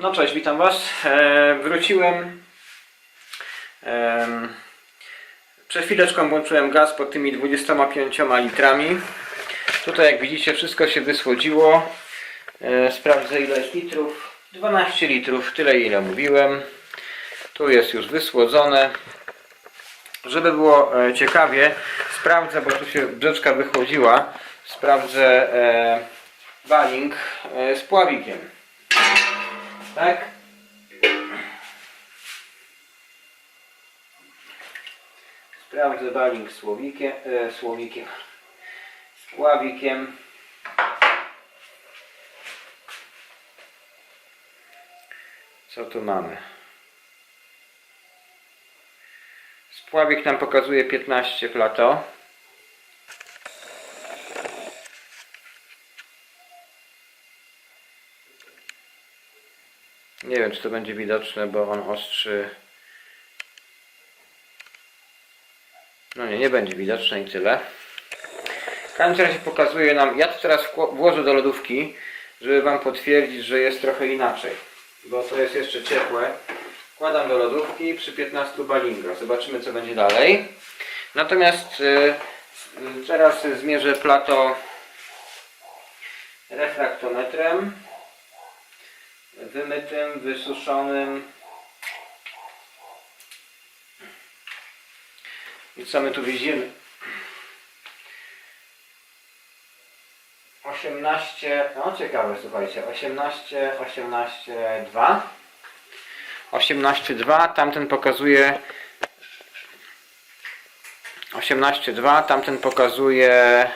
No cześć, witam Was. E, wróciłem. Em, przed chwileczką włączyłem gaz pod tymi 25 litrami. Tutaj jak widzicie wszystko się wysłodziło. E, sprawdzę ile jest litrów. 12 litrów, tyle ile mówiłem. Tu jest już wysłodzone. Żeby było e, ciekawie, sprawdzę, bo tu się brzeczka wychłodziła. Sprawdzę e, baling e, z pławikiem. Tak? Sprawdzę baling słowikiem, e, słowikiem, z pławikiem. Co tu mamy? Spławik nam pokazuje 15 plato. Nie wiem, czy to będzie widoczne, bo on ostrzy. No nie, nie będzie widoczne i tyle. W każdym razie pokazuje nam. Ja to teraz włożę do lodówki, żeby Wam potwierdzić, że jest trochę inaczej. Bo to jest jeszcze ciepłe. Wkładam do lodówki przy 15 balingach. Zobaczymy, co będzie dalej. Natomiast y, y, teraz zmierzę plato refraktometrem wymytym, wysuszonym. I co my tu widzimy? 18, no ciekawe słuchajcie, 18, 18, 2. 18,2, tamten pokazuje 18,2, tamten pokazuje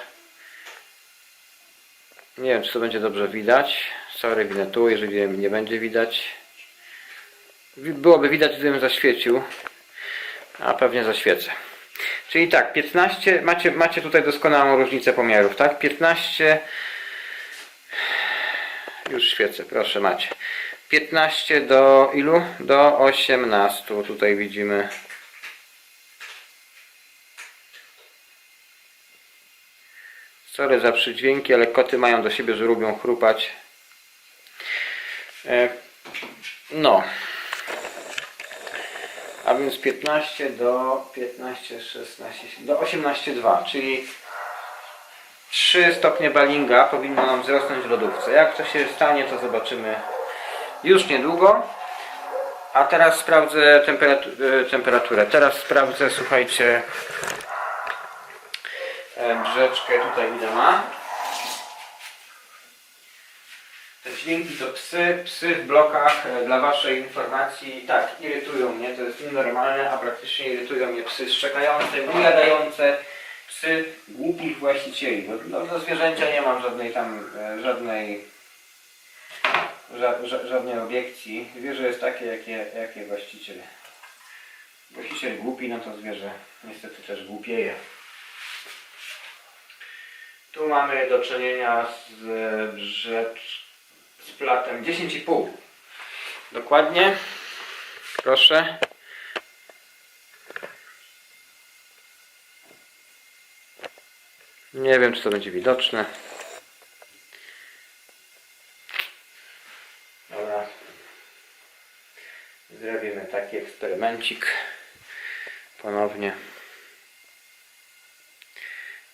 nie wiem czy to będzie dobrze widać sorry winę tu, jeżeli nie będzie widać. Wi- byłoby widać gdybym zaświecił a pewnie zaświecę. Czyli tak, 15 macie, macie tutaj doskonałą różnicę pomiarów tak, 15 już świecę, proszę macie. 15 do ilu? Do 18 tutaj widzimy. Sorry za przydźwięki, ale koty mają do siebie, że lubią chrupać. E, No. A więc 15 do 15, 16, do 18,2, czyli 3 stopnie balinga powinno nam wzrosnąć w lodówce. Jak to się stanie, to zobaczymy już niedługo. A teraz sprawdzę e, temperaturę. Teraz sprawdzę, słuchajcie, e, brzeczkę tutaj ile ma. Te dźwięki to psy, psy w blokach e, dla waszej informacji tak irytują mnie, to jest nienormalne, a praktycznie irytują mnie psy szczekające, ujadające, psy głupich właścicieli. Bo no, do zwierzęcia nie mam żadnej tam, e, żadnej ża, ża, żadnej obiekcji. Zwierzę jest takie, jakie, jakie właściciel. Właściciel głupi, no to zwierzę niestety też głupieje. Tu mamy do czynienia z e, rzecz z platem 10,5. Dokładnie. Proszę. Nie wiem, czy to będzie widoczne. Dobra. Zrobimy taki eksperymencik. Ponownie.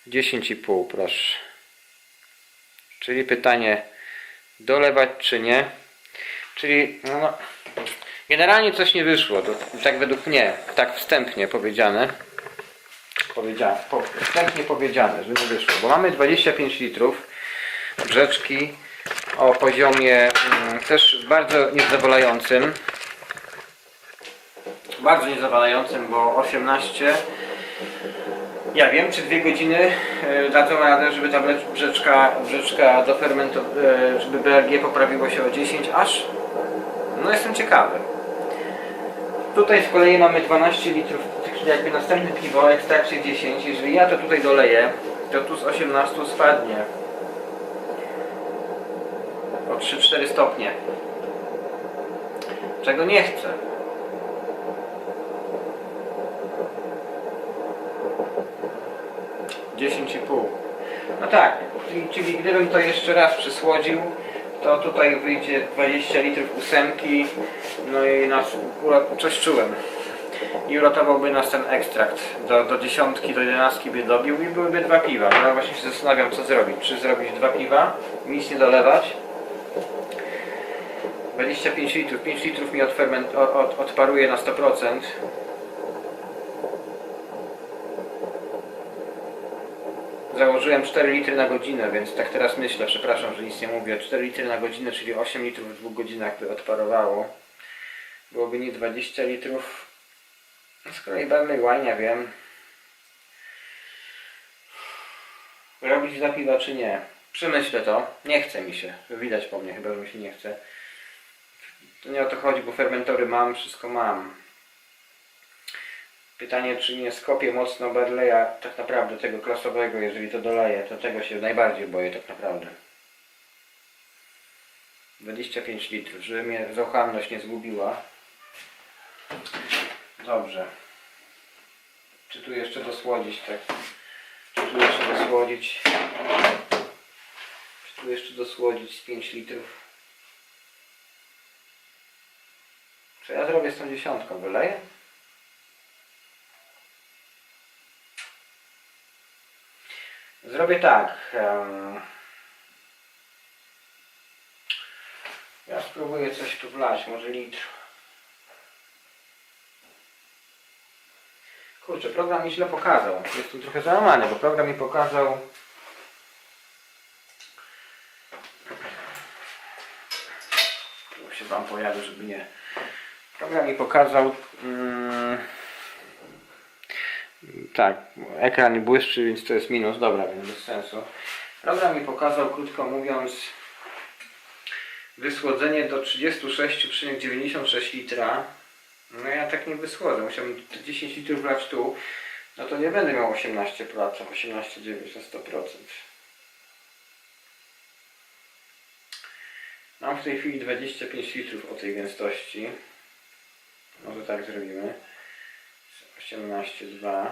10,5 proszę. Czyli pytanie dolewać czy nie. Czyli no, generalnie coś nie wyszło. To, tak według mnie, tak wstępnie powiedziane. Powiedziane, po, wstępnie powiedziane, że nie wyszło. Bo mamy 25 litrów brzeczki o poziomie mm, też bardzo niezadowalającym. Bardzo niezadowalającym, bo 18 ja wiem, czy dwie godziny e, dadzą radę, żeby ta brzeczka, brzeczka do fermentu, e, żeby BRG poprawiło się o 10 aż? No jestem ciekawy. Tutaj z kolei mamy 12 litrów, czyli jakby następne piwo, ekstrakcie 10. Jeżeli ja to tutaj doleję, to tu z 18 spadnie o 3-4 stopnie. Czego nie chcę. Dziesięć i pół. No tak, czyli, gdybym to jeszcze raz przysłodził, to tutaj wyjdzie 20 litrów ósemki, no i nas coś czułem. I uratowałby nas ten ekstrakt. Do, do dziesiątki, do jedenastki by dobił i byłyby dwa piwa. No właśnie się zastanawiam co zrobić. Czy zrobić dwa piwa, nic nie dolewać. 25 litrów, 5 litrów mi odferment, od, od, odparuje na 100%. Założyłem 4 litry na godzinę, więc tak teraz myślę, przepraszam, że nic nie mówię. 4 litry na godzinę, czyli 8 litrów w dwóch godzinach by odparowało. Byłoby nie 20 litrów. Z kolei Barley Wine, wiem. Robić dla czy nie? Przemyślę to. Nie chce mi się. Widać po mnie chyba, że mi się nie chce. To nie o to chodzi, bo fermentory mam, wszystko mam. Pytanie, czy nie skopię mocno Barleya tak naprawdę tego klasowego, jeżeli to doleję, to tego się najbardziej boję tak naprawdę. 25 litrów, żeby mnie zauchalność nie zgubiła. Dobrze. Czy tu jeszcze dosłodzić tak? Czy tu jeszcze dosłodzić? Czy tu jeszcze dosłodzić z 5 litrów? Co ja zrobię z tą dziesiątką? Wyleję? Zrobię tak. Ja spróbuję coś tu wlać, może litr. Kurczę, program mi źle pokazał. Jestem trochę załamany, bo program mi pokazał. Tu się wam pojawię, żeby nie. Program mi pokazał. Mm, tak, ekran błyszczy, więc to jest minus, dobra, więc bez sensu. Program mi pokazał, krótko mówiąc, wysłodzenie do 36,96 litra. No ja tak nie wysłodzę, musiałbym te 10 litrów brać tu, no to nie będę miał 18%, 18,9 na 100%. Mam w tej chwili 25 litrów o tej gęstości. Może tak zrobimy. 18,2.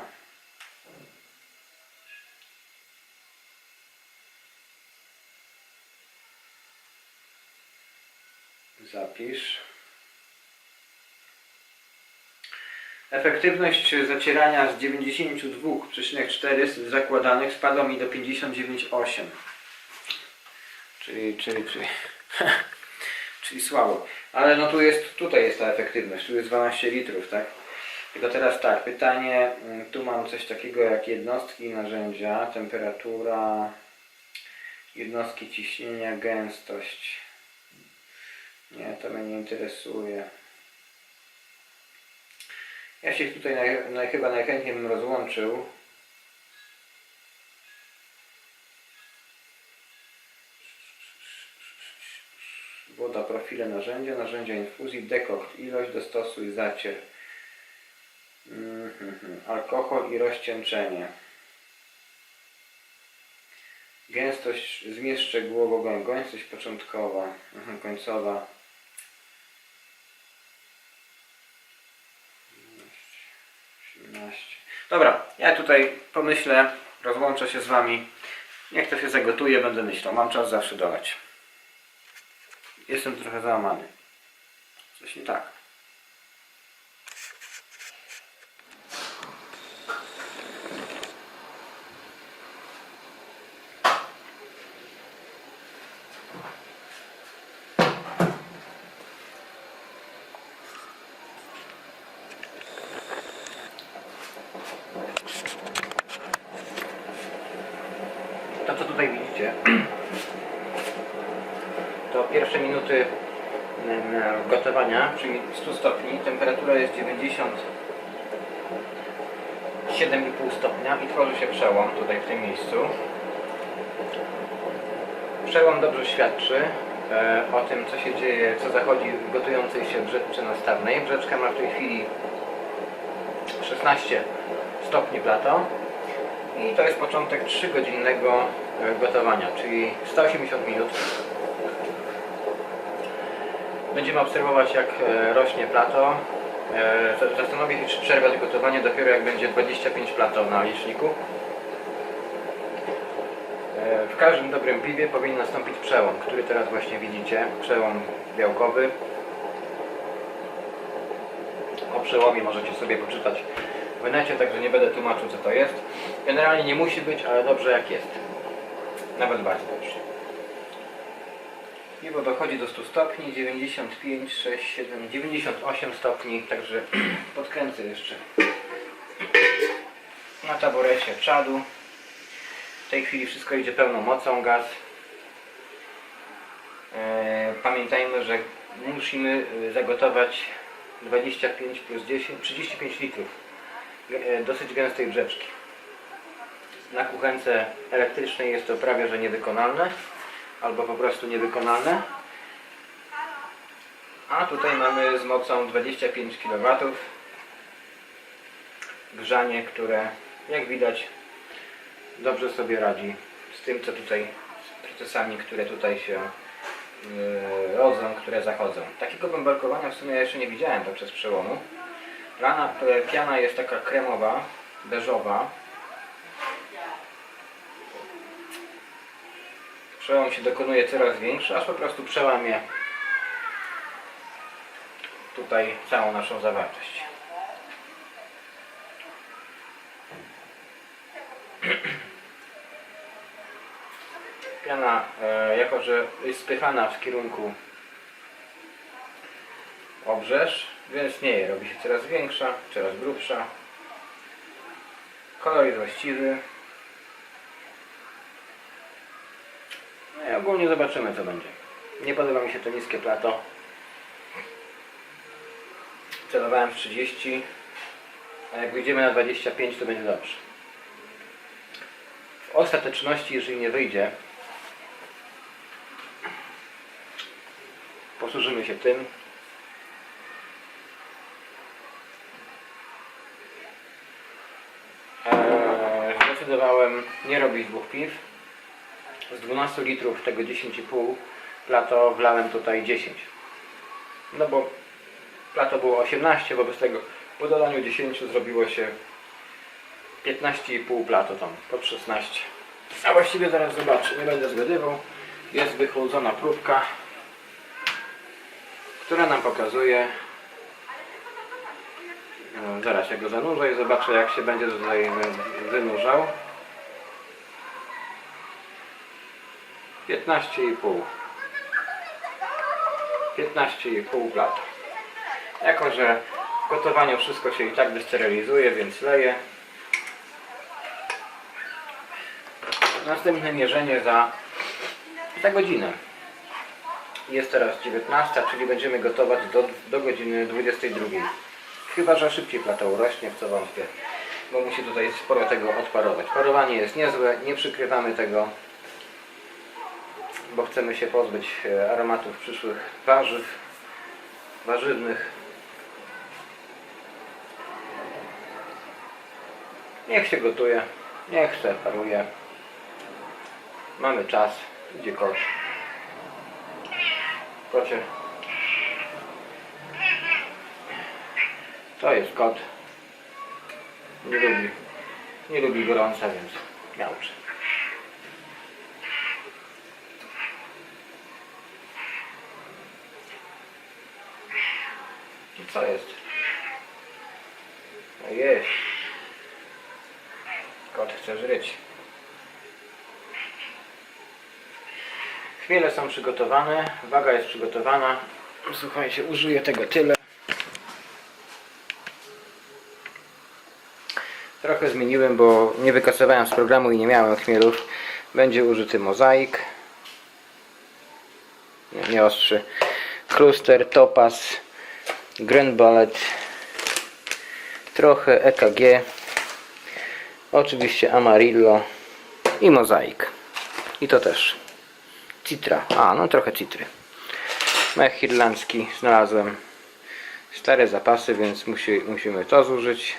Zapisz. Efektywność zacierania z 92,4 z zakładanych spadła mi do 59,8. Czyli, czyli, czyli, czyli słabo. Ale no tu jest, tutaj jest ta efektywność, tu jest 12 litrów, tak? Tylko teraz tak, pytanie, mm, tu mam coś takiego jak jednostki narzędzia, temperatura, jednostki ciśnienia, gęstość. Nie, to mnie nie interesuje. Ja się tutaj naj, naj, chyba najchętniej bym rozłączył. Woda, profile narzędzia, narzędzia infuzji, dekokt, ilość, dostosuj, zacier. Mhm. Alkohol i rozcieńczenie. Gęstość, zmierzch szczegółowo, gęstość początkowa, mhm, końcowa. 18. Dobra, ja tutaj pomyślę, rozłączę się z Wami. Niech to się zagotuje, będę myślał. Mam czas zawsze dolać. Jestem trochę załamany. Coś nie tak. To to pierwsze minuty mm, gotowania przy 100 stopni. Temperatura jest 97,5 stopnia i tworzy się przełom tutaj w tym miejscu. Przełom dobrze świadczy e, o tym, co się dzieje, co zachodzi w gotującej się brzeczce nastawnej. Brzeczka ma w tej chwili 16 stopni w lato. I to jest początek 3-godzinnego e, gotowania, czyli 180 minut. Będziemy obserwować jak e, rośnie plato. E, za- Zastanowię się czy przerwać gotowanie dopiero jak będzie 25 plato na liczniku. E, w każdym dobrym piwie powinien nastąpić przełom, który teraz właśnie widzicie. Przełom białkowy. O przełomie możecie sobie poczytać w necie, także nie będę tłumaczył co to jest. Generalnie nie musi być, ale dobrze jak jest. Nawet bardzo dobrze. Piwo dochodzi do 100 stopni, 95, 6, 7, 98 stopni, także podkręcę jeszcze na taborecie czadu. W tej chwili wszystko idzie pełną mocą, gaz. E, Pamiętajmy, że musimy e, zagotować 25 plus 10, 35 litrów e, dosyć gęstej brzeczki. Na kuchence elektrycznej jest to prawie że niewykonalne, albo po prostu niewykonalne. A tutaj mamy z mocą 25 kW grzanie, które jak widać dobrze sobie radzi z tym, co tutaj, z procesami, które tutaj się yy, rodzą, które zachodzą. Takiego bąbelkowania w sumie jeszcze nie widziałem podczas przełomu. Rana, e, piana jest taka kremowa, beżowa. Przełom się dokonuje coraz większy, aż po prostu przełamie tutaj całą naszą zawartość. Piana, e, jako że jest spychana w kierunku obrzeż, więc nie robi się coraz większa, coraz grubsza. Kolor jest właściwy. No i ogólnie zobaczymy co będzie. Nie podoba mi się to niskie plato. Celowałem w 30, a jak wyjdziemy na 25 to będzie dobrze. W ostateczności, jeżeli nie wyjdzie, posłużymy się tym. Eee, zdecydowałem nie robić dwóch piw. Z 12 litrów tego 10,5 plato wlałem tutaj 10. No bo plato było 18, wobec tego po dodaniu 10 zrobiło się 15,5 plato tam, pod 16. A właściwie zaraz zobaczę, nie będę zgadywał. Jest wychłodzona próbka, która nam pokazuje no, zaraz ja go zanurzę i zobaczę jak się będzie tutaj wy- wynurzał 15,5 15,5 plata jako, że w gotowaniu wszystko się i tak wysterylizuje, więc leję. Następne mierzenie za, za godzinę. Jest teraz 19, czyli będziemy gotować do, do godziny 22. Chyba, że szybciej plato urośnie, w co wątpię, bo musi tutaj sporo tego odparować. Parowanie jest niezłe, nie przykrywamy tego, bo chcemy się pozbyć e, aromatów przyszłych warzyw, warzywnych. Niech się gotuje, niech se paruje. Mamy czas, idzie kosz. Kocie. To jest kot. Nie lubi, nie lubi gorąca, więc miałczy. Co jest? No jest. Kot chce żryć. Chmiele są przygotowane, waga jest przygotowana. Słuchajcie, użyję tego tyle. Trochę zmieniłem, bo nie wykasowałem z programu i nie miałem chmielów. Będzie użyty mozaik. Nie, ostrzy. Kluster, topaz, Grand Ballet. Trochę EKG. Oczywiście Amarillo i mozaik. I to też. Citra. A, no trochę citry. Mech irlandzki znalazłem. Stare zapasy, więc musi, musimy to zużyć.